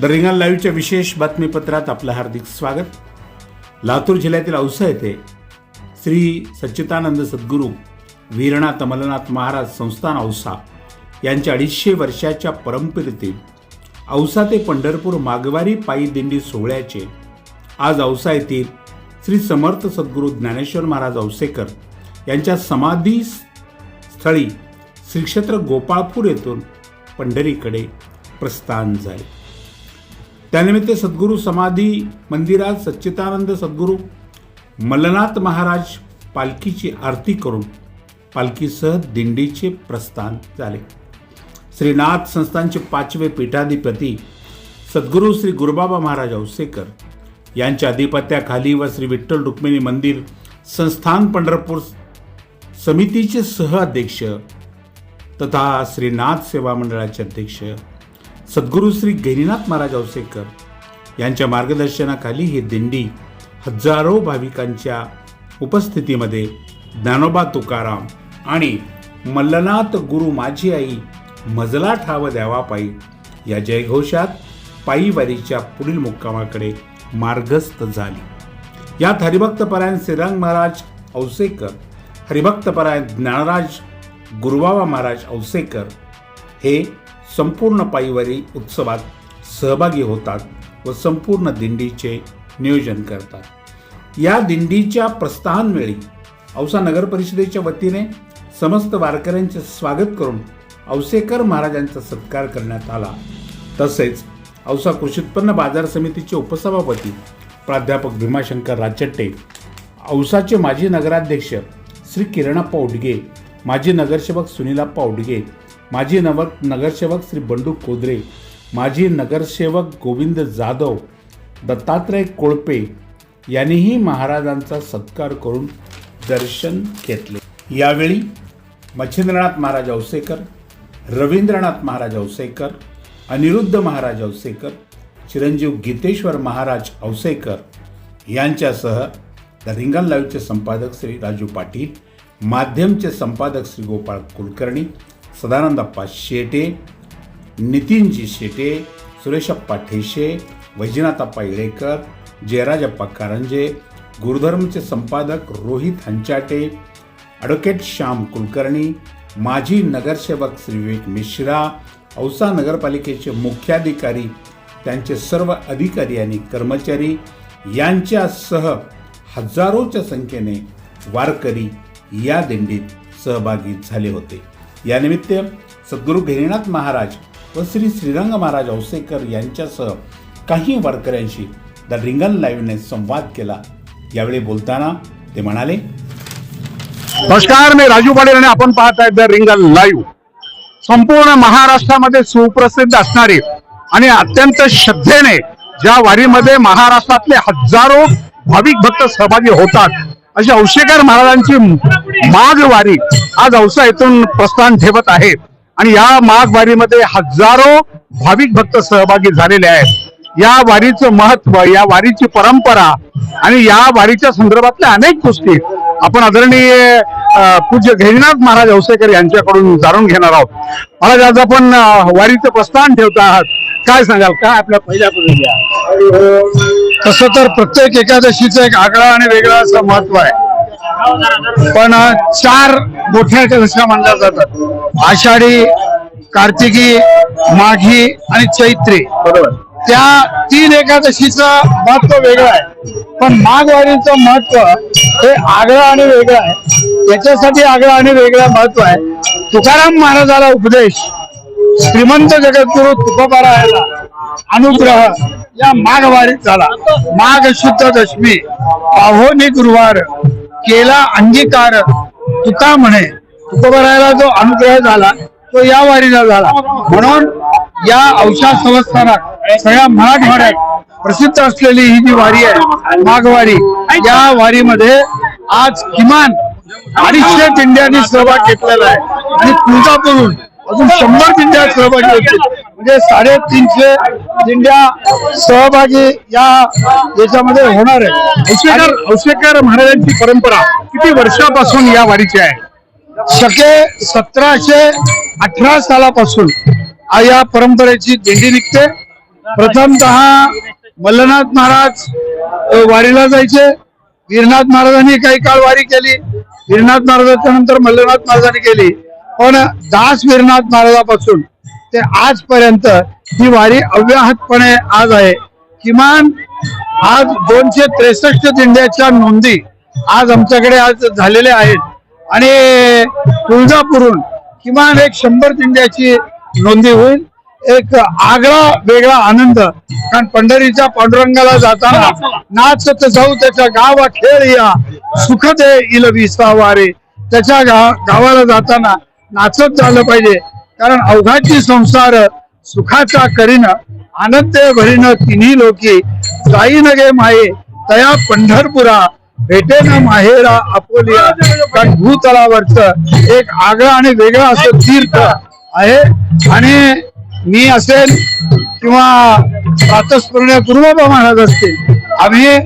The रिंगण लाईव्हच्या विशेष बातमीपत्रात आपलं हार्दिक स्वागत. लातूर जिल्ह्यातील औसा येथे श्री सच्चिदानंद सद्गुरू वीरनाथ अमलनाथ महाराज संस्थान औसा यांच्या अडीचशे वर्षाच्या परंपरेतील औसा ते पंढरपूर मागवारी पायी दिंडी सोहळ्याचे आज औसा येथील श्री समर्थ सद्गुरू ज्ञानेश्वर महाराज औसेकर यांच्या समाधी स्थळी श्रीक्षेत्र गोपाळपूर येथून पंढरीकडे प्रस्थान झाले. त्यानिमित्त सद्गुरू समाधी मंदिरात सच्चिदानंद सद्गुरू मल्लनाथ महाराज पालखीची आरती करून पालखीसह दिंडीचे प्रस्थान झाले. श्रीनाथ संस्थानचे पाचवे पीठाधिपती सद्गुरू श्री गुरुबाबा महाराज औसेकर यांच्या अधिपत्याखाली व श्री विठ्ठल रुक्मिणी मंदिर संस्थान पंढरपूर समितीचे सह अध्यक्ष तथा श्रीनाथ सेवा मंडळाचे अध्यक्ष सद्गुरू श्री गैरीनाथ महाराज औसेकर यांच्या मार्गदर्शनाखाली ही दिंडी हजारो भाविकांच्या उपस्थितीमध्ये ज्ञानोबा तुकाराम आणि मल्लनाथ गुरु माझी आई मजला ठाव द्यावा पायी या जयघोषात पायीवारीच्या पुढील मुक्कामाकडे मार्गस्थ झाली. यात हरिभक्तपरायण श्रीरंग महाराज औसेकर हरिभक्तपरायण ज्ञानराज गुरुबाबा महाराज औसेकर हे संपूर्ण पायवारी उत्सवात सहभागी होतात व संपूर्ण दिंडीचे नियोजन करतात. या दिंडीच्या प्रस्थानवेळी औसा नगर परिषदेच्या वतीने समस्त वारकऱ्यांचे स्वागत करून औसेकर महाराजांचा सत्कार करण्यात आला. तसेच औसा कृषी उत्पन्न बाजार समितीचे उपसभापती प्राध्यापक भीमाशंकर राचट्टे औसाचे माजी नगराध्यक्ष श्री किरणप्पा उडगे माजी नगरसेवक सुनीलाप्पा उडगे माजी नवक नगरसेवक श्री बंडू कोदरे माजी नगरसेवक गोविंद जाधव दत्तात्रय कोळपे यांनीही महाराजांचा सत्कार करून दर्शन घेतले. यावेळी मच्छिंद्रनाथ महाराज औसेकर रवींद्रनाथ महाराज औसेकर अनिरुद्ध महाराज औसेकर चिरंजीव गीतेश्वर महाराज औसेकर यांच्यासह द रिंगण लाईव्हचे संपादक श्री राजू पाटील माध्यमचे संपादक श्री गोपाळ कुलकर्णी सदानंदप्पा शेटे नितीनजी शेटे सुरेशप्पा ठेशे वैजनाथप्पा इळेकर जयराजप्पा कारंजे गुरुधर्मचे संपादक रोहित हंचाटे ॲडव्होकेट श्याम कुलकर्णी माजी नगरसेवक श्री विवेक मिश्रा औसा नगरपालिकेचे मुख्याधिकारी त्यांचे सर्व अधिकारी आणि कर्मचारी यांच्यासह हजारोच्या संख्येने वारकरी या दिंडीत सहभागी झाले होते. यानिमित्त सद्गुरू घेरीनाथ महाराज व श्री श्रीरंग महाराज औसेकर यांच्यासह काही वारकऱ्यांशी द रिंगन लाईव्हने संवाद केला. यावेळी बोलताना ते म्हणाले नमस्कार मी राजू पाटील आणि आपण पाहत आहेत द रिंगल लाईव्ह. संपूर्ण महाराष्ट्रामध्ये सुप्रसिद्ध असणारी आणि अत्यंत श्रद्धेने ज्या वारीमध्ये महाराष्ट्रातले हजारो भाविक भक्त सहभागी होतात अशी औशेकर महाराजांची माघ वारी आज औसा येथून प्रस्थान ठेवत आहे. आणि या माघ वारीमध्ये हजारो भाविक भक्त सहभागी झालेले आहेत. या वारीचं महत्त्व या वारीची परंपरा आणि या वारीच्या संदर्भातल्या अनेक गोष्टी आपण आदरणीय पूज्य घेरीनाथ महाराज औसेकर यांच्याकडून जाणून घेणार आहोत. महाराज आज आपण वारीचं प्रस्थान ठेवत आहात. काय सांगाल? काय आपल्या पहिल्या तसं तर प्रत्येक एकादशीचं एक आगळा आणि वेगळा असं महत्त्व आहे. पण चार मोठ्या एकादशा मानल्या जातात. आषाढी कार्तिकी माघी आणि चैत्री. बरोबर. त्या तीन एकादशीचं महत्त्व वेगळं आहे. पण माघवारीचं महत्त्व हे आगळं आणि वेगळं आहे. याच्यासाठी आगळं आणि वेगळं महत्त्व आहे. तुकाराम महाराजाला उपदेश श्रीमंत जगद्गुरु तुकोबारायाला अनुग्रह या माघवारीत झाला. माघ शुद्ध दशमी. पाहोनी गुरुवार. केला अंगीकार. तुका म्हणे. तुकोबारायाला जो अनुग्रह झाला तो या वारीला झाला. म्हणून या औषध संस्थानात सगळ्या मराठवाड्यात प्रसिद्ध असलेली ही जी वारी आहे माघवारी या वारीमध्ये आज किमान अडीचशे दिंड्यांनी सहभाग घेतलेला आहे. आणि तुळजापूरून अजून शंभर दिंड्या सहभागी होतील. म्हणजे साडेतीनशे दिंड्या सहभागी या याच्यामध्ये होणार आहे औसेकर औसेकर महाराजांची परंपरा किती वर्षापासून या वारीची आहे? शके सतराशे अठरा सालापासून या परंपरेची दिंडी निघते. प्रथमतः मल्लनाथ महाराज वारीला जायचे. गिरनाथ महाराजांनी काही काळ वारी केली. गिरनाथ महाराजांच्या नंतर मल्लनाथ महाराजांनी केली. पण दास वीरनाथ महाराजापासून ते आजपर्यंत ही वारी अव्याहतपणे आज आहे. किमान आज दोनशे त्रेसष्ट दिंड्याच्या नोंदी आज आमच्याकडे आज झालेल्या आहेत. आणि तुळजापूरहून किमान एक शंभर दिंड्याची नोंदी होईल. एक आगळा वेगळा आनंद कारण पंढरीच्या पांडुरंगाला जाताना नाचत जाऊ त्याच्या गावा खेळ या सुख दे इल विसा वारे. त्याच्या गा गावाला जाताना नाचत झालं पाहिजे. कारण अवघाची संसार सुखाचा करीन आनंद भरीन तिन्ही लोकी जाई गे माये तया पंढरपुरा भेटेन माहेरा अपोलिया कारण भूतलावरच एक आगळं आणि वेगळं असं तीर्थ आहे. आणि मी असेल किंवा प्रातस्मरणीय गुरुबाबा महाराज असतील आम्ही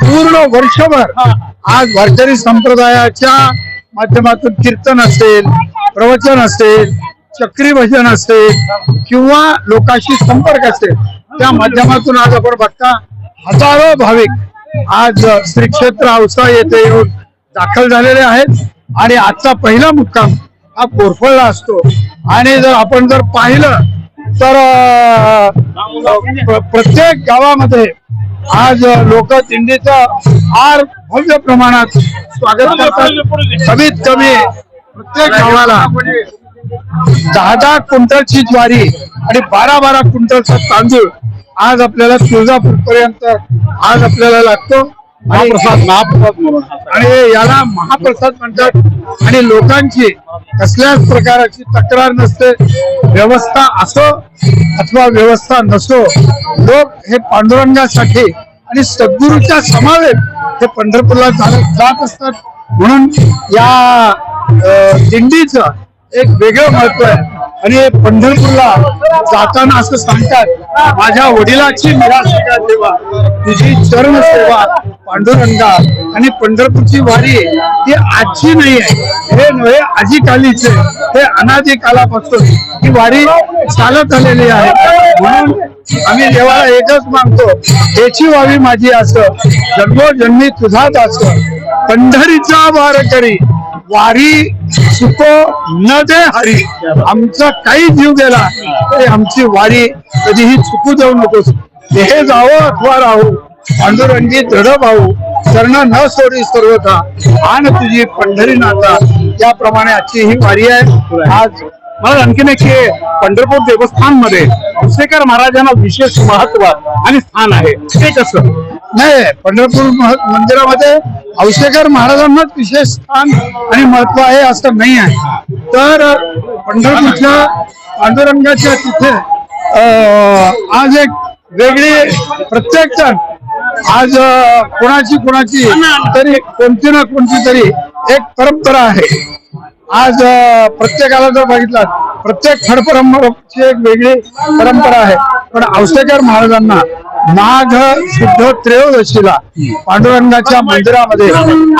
पूर्ण वर्षभर आज वारकरी संप्रदायाच्या माध्यमातून कीर्तन असेल प्रवचन असेल चक्री भजन असेल किंवा लोकांशी संपर्क असेल त्या माध्यमातून आज आपण बघता हजारो भाविक आज श्री क्षेत्र औसा येथे येऊन दाखल झालेले आहेत. आणि आजचा पहिला मुक्काम हा कोरफळला असतो. आणि जर आपण जर पाहिलं तर प्रत्येक गावामध्ये आज लोक दिंडीचं फार भव्य प्रमाणात स्वागत करतात. कमीत कमी प्रत्येक गावाला दहा दहा क्विंटलची ज्वारी आणि बारा बारा क्विंटलचा तांदूळ आज आपल्याला तुळजापूर पर्यंत आज आपल्याला लागतो. आणि महाप्रसाद म्हणून. आणि याला महाप्रसाद म्हणतात. आणि लोकांची कसल्याच प्रकारची तक्रार नसते. व्यवस्था असो अथवा व्यवस्था नसो लोक हे पांडुरंगासाठी आणि सद्गुरूच्या समावेत हे पंढरपूरला जात असतात. म्हणून या दिंडीच एक वेगळं महत्त्व आहे. आणि पंढरपूरला जाताना असं सांगतात माझ्या वडिलाची निराशिका देवा तुझी चरण सेवा पांडुरंगा आणि पंढरपूरची वारी ही आजची नाही आहे. हे नव्हे आजी कालीचे हे अनादी कालापासून ही वारी चालत आलेली आहे. म्हणून आम्ही देवाला एकच मागतो त्याची व्हावी माझी असं जन्मोजन्मी तुझाच असं. पंढरीचा वारकरी वारी सुको न दे हरी. आमचा काही जीव गेला तरी आमची वारी कधीही चुकू जाऊ नकोस. हे जावं अथवा राहू पांडुरंगी दृढ भाऊ चरण न सोडी सर्वथा. आण तुझी पंढरी नाता त्याप्रमाणे आजची ही वारी आहे. आज मला आणखीन एक पंढरपूर देवस्थानमध्ये दुसरेकर महाराजांना विशेष महत्त्व आणि स्थान आहे. ते कसं? नाही पंढरपूर मंदिरामध्ये औसेकर महाराजांनाच विशेष स्थान आणि महत्त्व आहे असं नाही आहे. तर पंढरपूरच्या पांडुरंगाच्या तिथे अं, आज एक वेगळी प्रत्येक जण आज कोणाची कोणाची तरी कोणती ना कोणती तरी एक परंपरा आहे. आज प्रत्येकाला जर बघितलं प्रत्येक खडपरंपरेची एक वेगळी परंपरा आहे. पण औसेकर महाराजांना माघ शुद्ध त्रयोदशीला पांडुरंगाच्या मंदिरामध्ये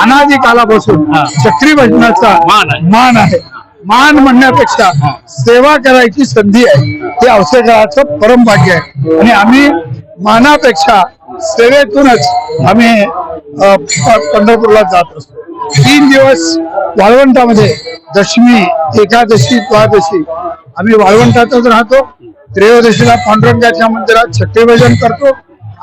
अनादी कालापासून चक्री भजनाचा मान आहे. मान आहे. मान म्हणण्यापेक्षा सेवा करायची संधी आहे. हे औषधाचं परम भाग्य आहे. आणि आम्ही मानापेक्षा सेवेतूनच आम्ही पंढरपूरला जात असतो. तीन दिवस वाळवंटामध्ये दशमी एकादशी द्वादशी आम्ही वाळवंटातच राहतो. त्रयोदशीला पांडुरंगाच्या मंदिरात छठ्ठीभजन करतो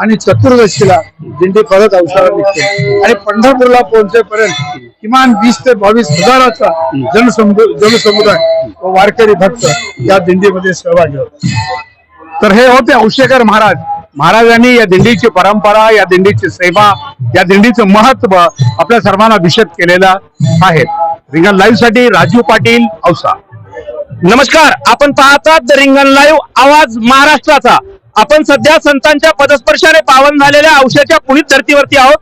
आणि चतुर्दशीला दिंडी परत औषधाला निघते. आणि पंढरपूरला पोहोचेपर्यंत किमान वीस ते बावीस हजाराचा जनसमु जनसमुदाय व वारकरी भक्त या दिंडीमध्ये सहभागी होतो तर हे होते औषेकर महाराज. महाराजांनी या दिंडीची परंपरा या दिंडीची सेवा या दिंडीचं महत्त्व आपल्या सर्वांना विशद केलेलं आहे. रिंगण लाईव्हसाठी राजू पाटील औसा. नमस्कार आपण पाहतात द रिंगण लाईव्ह आवाज महाराष्ट्राचा. आपण सध्या संतांच्या पदस्पर्शाने पावन झालेल्या औषधाच्या पुणित धर्तीवरती आहोत.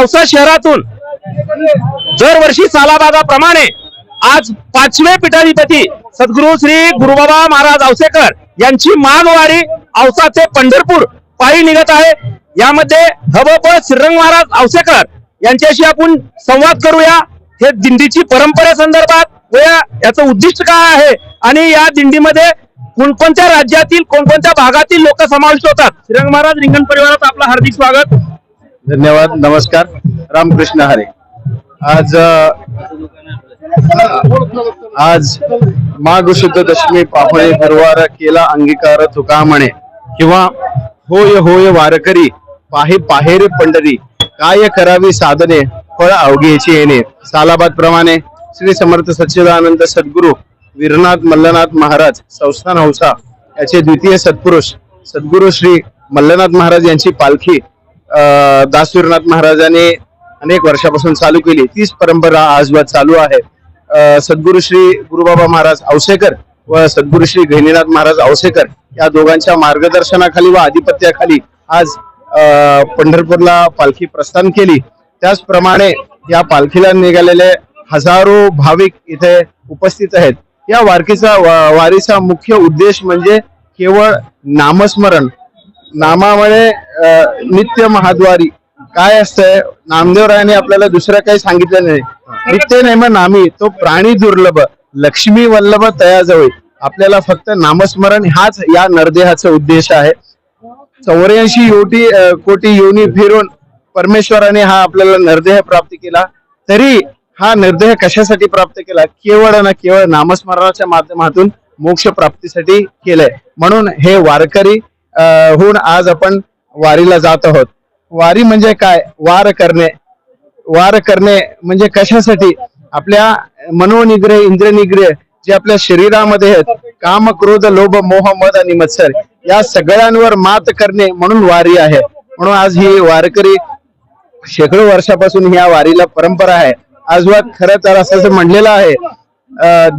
औसा शहरातून दरवर्षी सालाबादाप्रमाणे आज पाचवे पीठाधिपती सद्गुरु श्री गुरुबाबा महाराज औसेकर यांची मानवारी औसाचे पंढरपूर पायी निघत आहे. यामध्ये हबप श्रीरंग महाराज औसेकर यांच्याशी आपण संवाद करूया. हे दिंडीची परंपरे संदर्भात व याचं उद्दिष्ट काय आहे? आणि या दिंडीमध्ये कोणकोणत्या राज्यातील कोणकोणत्या भागातील लोक समाविष्ट होतात? श्रीरंग महाराज रिंगण परिवारात आपलं हार्दिक स्वागत. धन्यवाद नमस्कार. रामकृष्ण हरे. आज आज माघ शुद्ध दशमी पाहुणे हरवार केला अंगीकार तुका म्हणे किंवा होय होय वारकरी पाहे पाहेरे पंढरी. काय करावी साधने फळ अवघ्याची येणे. सालाबाद प्रमाणे श्री समर्थ सच्चिदानंद सद्गुरु वीरनाथ मल्लनाथ महाराज संस्थान हौसा याचे द्वितीय सत्पुरुष सद्गुरु श्री मल्लनाथ महाराज यांची पालखी दासवीरनाथ महाराजांनी अनेक वर्षापासून चालू केली. तीच परंपरा आजवर चालू आहे. सद्गुरु श्री गुरुबाबा महाराज औसेकर व सद्गुरु श्री गहिनीनाथ महाराज औसेकर या दोघांच्या मार्गदर्शनाखाली व आधिपत्याखाली आज पंढरपूरला पालखी प्रस्थान केली. त्याचप्रमाणे या पालखीला निघालेले हजारो भाविक इथे उपस्थित आहेत. या वारकीचा वारीचा मुख्य उद्देश म्हणजे केवळ नामस्मरण. नामामुळे नित्य महाद्वारी. काय असतंय? नामदेवरायाने आपल्याला दुसरं काही सांगितलं नाही. नित्य नेम नामी तो प्राणी दुर्लभ. लक्ष्मी वल्लभ तयाजवळ. आपल्याला फक्त नामस्मरण हाच या नरदेहाचा उद्देश आहे. चौऱ्याऐंशी योटी कोटी योनी फिरून परमेश्वराने हा आपल्याला निर्देह प्राप्त केला. तरी हा निर्देह कशासाठी प्राप्त केला? केवळ ना केवळ नामस्मरणाच्या माध्यमातून मोक्ष प्राप्तीसाठी केलंय. म्हणून हे वारकरी होऊन आज आपण वारीला जात आहोत. वारी म्हणजे काय? वार करणे. वार करणे म्हणजे कशासाठी? आपल्या मनोनिग्रह इंद्रनिग्रह जे आपल्या शरीरामध्ये आहेत काम क्रोध लोभ मोह मद आणि मत्सर या सगळ्यांवर मात करणे म्हणून वारी आहे. म्हणून आज ही वारकरी शेकडो वर्षापासून ह्या वारीला परंपरा आहे. आजवर खरं तर असं म्हणलेलं आहे.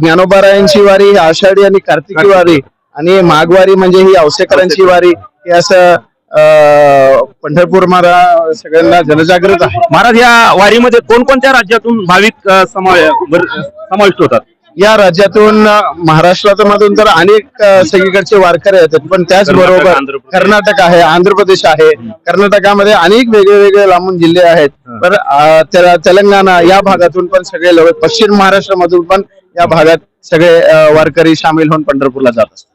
ज्ञानोबारायांची वारी आषाढी आणि कार्तिकी वारी आणि माघवारी म्हणजे ही औसेकरांची वारी हे असं अं, पंढरपूर महाराज सगळ्यांना जनजागृत आहे. महाराज या वारीमध्ये कोणकोणत्या राज्यातून भाविक समाविष्ट होतात? या राज्यातून अं, महाराष्ट्रामधून तर अनेक सगळीकडचे वारकरी येतात पण त्याचबरोबर कर्नाटक, आहे आंध्र प्रदेश आहे. कर्नाटकामध्ये अनेक वेगळे वेगळे लांबून जिल्हे आहेत. तर तेलंगणा या भागातून पण सगळे लोक पश्चिम महाराष्ट्रामधून पण या भागात सगळे वारकरी सामील होऊन पंढरपूरला जात असतात.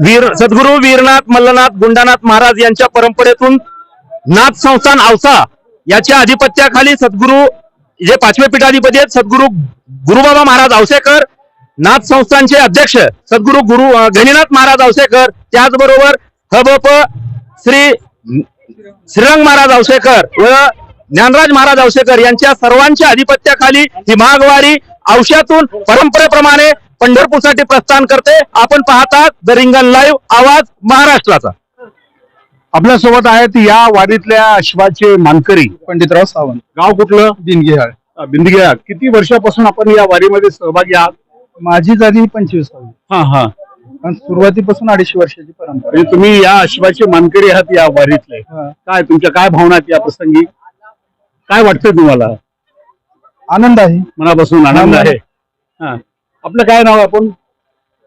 वीर सद्गुरू वीरनाथ मल्लनाथ गुंडानाथ महाराज यांच्या परंपरेतून नाथ संस्थान औसा याच्या अधिपत्याखाली सद्गुरू जे पाचवे पीठाधिपती आहेत सद्गुरु गुरुबाबा महाराज औसेकर नाथ संस्थानचे अध्यक्ष सद्गुरू गुरु अं, गणिनाथ महाराज औसेकर त्याचबरोबर हबप श्री श्रीरंग महाराज औसेकर व ज्ञानराज महाराज औसेकर यांच्या सर्वांच्या अधिपत्याखाली ही माघवारी औषातून परंपरेप्रमाणे पंढरपूरसाठी प्रस्थान करते. आपण पाहतात द रिंगण लाईव्ह आवाज महाराष्ट्राचा. आपल्यासोबत आहेत या वारीतल्या अश्वाचे मानकरी. पंडितराव सावंत. गाव कुठलं? दिनगिहाळ. बिंदग्या किती वर्षापासून आपण या वारीमध्ये सहभागी आहात? माझी झाली पंचवीस हा हा. पण सुरुवातीपासून अडीचशे वर्षाची परंपरा. म्हणजे तुम्ही या अश्वाचे मानकरी आहात या वारीतले. काय तुमच्या काय भावना आहेत या प्रसंगी? काय वाटतं तुम्हाला? आनंद आहे. मनापासून आनंद आहे. हा. आपलं काय नाव आहे आपण?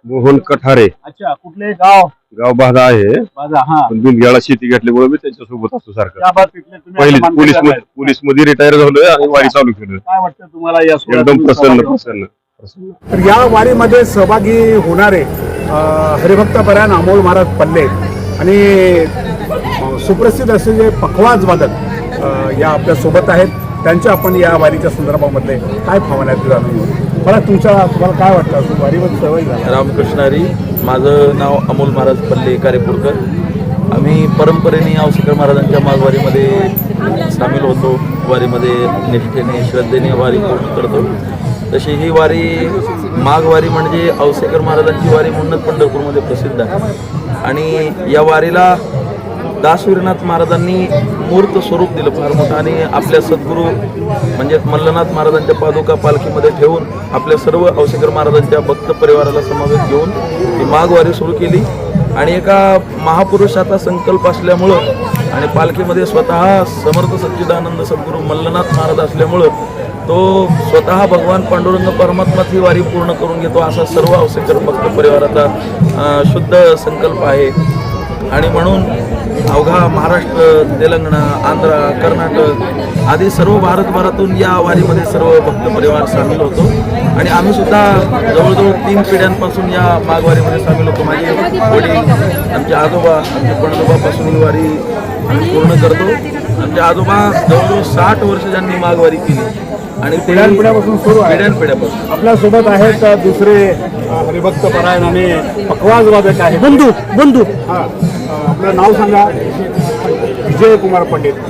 मोहन कठारे. अच्छा कुठले गाव? गाव बाधा आहे. माझा हा. पण शेती घेतल्यामुळे मी त्यांच्यासोबत असतो सारखं. तुम्ही पहिली आता मानकरी पोलीस झालाय. पोलीसमध्ये रिटायर झालोय आणि वारी चालू केलं काय वाटतं तुम्हाला या सोहळ्यात एकदम तुम्ही प्रसन्न सहभागी प्रसन्न. प्रसन्न. तर या वारीमध्ये सहभागी होणारे अ, हरिभक्तपरायण अमोल महाराज पल्ले आणि अ, सुप्रसिद्ध असे जे पखवाज वादक अ, या आपल्यासोबत आहेत. त्यांच्या आपण या वारीच्या संदर्भामधले काय भावना आहेत ते जाणून घेऊ. मला तुमच्या तुम्हाला काय वाटतं? असं वारीमध्ये सहभागी झाला. रामकृष्णारी माझं नाव अमोल महाराज पल्ले कारेपूरकर. आम्ही परंपरेने औसेकर महाराजांच्या माघवारीमध्ये सामील होतो. वारीमध्ये निष्ठेने श्रद्धेने वारी करतो. तशी ही वारी माघवारी म्हणजे औसेकर महाराजांची वारी म्हणूनच पंढरपूरमध्ये प्रसिद्ध आहे. आणि या वारीला दासवीरनाथ महाराजांनी मूर्त स्वरूप दिलं फार मोठं आणि आपल्या सद्गुरू म्हणजे मल्लनाथ महाराजांच्या पादुका पालखीमध्ये ठेवून आपल्या सर्व औसेकर महाराजांच्या भक्त परिवाराला समावेश घेऊन ती माघवारी सुरू केली. आणि एका महापुरुषाचा संकल्प असल्यामुळं आणि पालखीमध्ये स्वतः समर्थ सच्चिदानंद सद्गुरू मल्लनाथ महाराज असल्यामुळं तो स्वतः भगवान पांडुरंग परमात्माच ही वारी पूर्ण करून घेतो असा सर्व औसेकर भक्त परिवाराचा शुद्ध संकल्प आहे. आणि म्हणून अवघा महाराष्ट्र तेलंगणा आंध्र कर्नाटक आदी सर्व भारतभरातून या वारीमध्ये सर्व भक्त परिवार सामील होतो. आणि आम्ही सुद्धा जवळजवळ तीन पिढ्यांपासून या माघवारीमध्ये सामील होतो. माझे वडील आमचे आजोबा आमच्या पणजोबापासून ही वारी आम्ही पूर्ण करतो. आमचे आजोबा जवळजवळ साठ वर्ष त्यांनी माघवारी केली. आणि पिढ्यानपिढ्यापासून सुरू आहे. पिढ्यानपिढ्यापासून आपल्यासोबत आहेत दुसरे हरिभक्त परायण आणि पकवाज वादक आहे बंधू बंधू. हा. आपलं नाव सांगा. विजय कुमार पंडित कुठं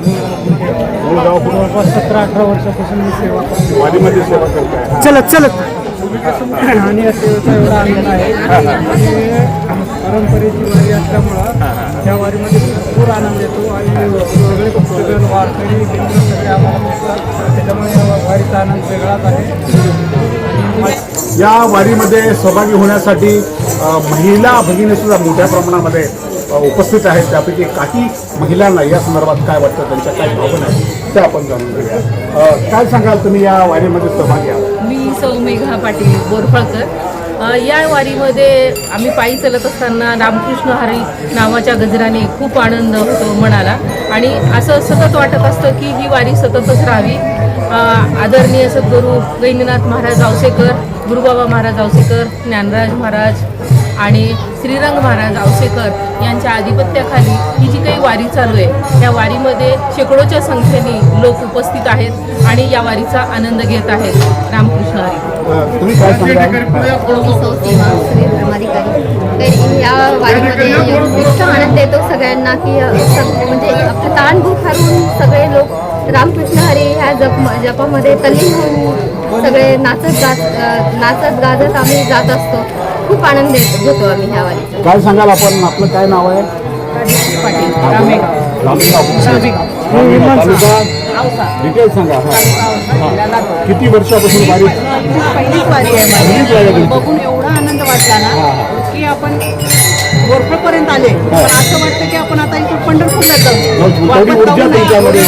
सतरा अठरा वर्षापासून मी सेवा करतो. वाडीमध्ये सेवा करताय. चलत चलत आणि या सेवेचा एवढा आनंद आहे. आणि परंपरेची वारी असल्यामुळं त्या वारीमध्ये भरपूर आनंद येतो आणि वेगळे भक्तगण वारकरी सगळे आम्हाला मिळतात त्याच्यामुळे वारीचा आनंद वेगळाच आहे. या वारीमध्ये सहभागी होण्यासाठी महिला भगिनी सुद्धा मोठ्या प्रमाणामध्ये उपस्थित आहेत त्यापैकी काही महिलांना या संदर्भात काय वाटतं त्यांच्या काय भावना आहेत त्या आपण जाणून घेऊया. काय सांगाल तुम्ही या वारीमध्ये सहभागी आहात? मी सौ मेघा पाटील बोरफळकर. या वारीमध्ये आम्ही पायी चालत असताना रामकृष्ण हरी नावाच्या गजराने खूप आनंद होतो मनाला. आणि असं सतत वाटत असतं की ही वारी सततच राहावी. आदरणीय सद्गुरू गैनीनाथ महाराज आवसेकर गुरुबाबा महाराज आवसेकर ज्ञानराज महाराज आणि श्रीरंग महाराज आवसेकर यांच्या आधिपत्याखाली ही जी काही वारी चालू आहे त्या वारीमध्ये शेकडोच्या संख्येने लोक उपस्थित आहेत आणि या वारीचा आनंद घेत आहेत. रामकृष्ण हरी. या वारीमध्ये इतका आनंद येतो सगळ्यांना की म्हणजे आपलं ताणभूत हरून सगळे लोक रामकृष्ण हरी ह्या जप जपामध्ये तल्लीन होऊन सगळे नाचत गात नाचत गाजत आम्ही जात असतो. खूप आनंद घेतो आम्ही ह्या वारीचा. काय सांगाल आपण? आपलं काय नाव आहे? डिटेल सांगा हा. किती वर्षापासून वारी पहिलीच वारी आहे माझी. बघून एवढा आनंद वाटला ना की आपण गोरखपर्यंत आले. पण असं वाटतं की आपण आता इथून पंढरपूरला जाऊ. ऊर्जा. तुमच्यामध्ये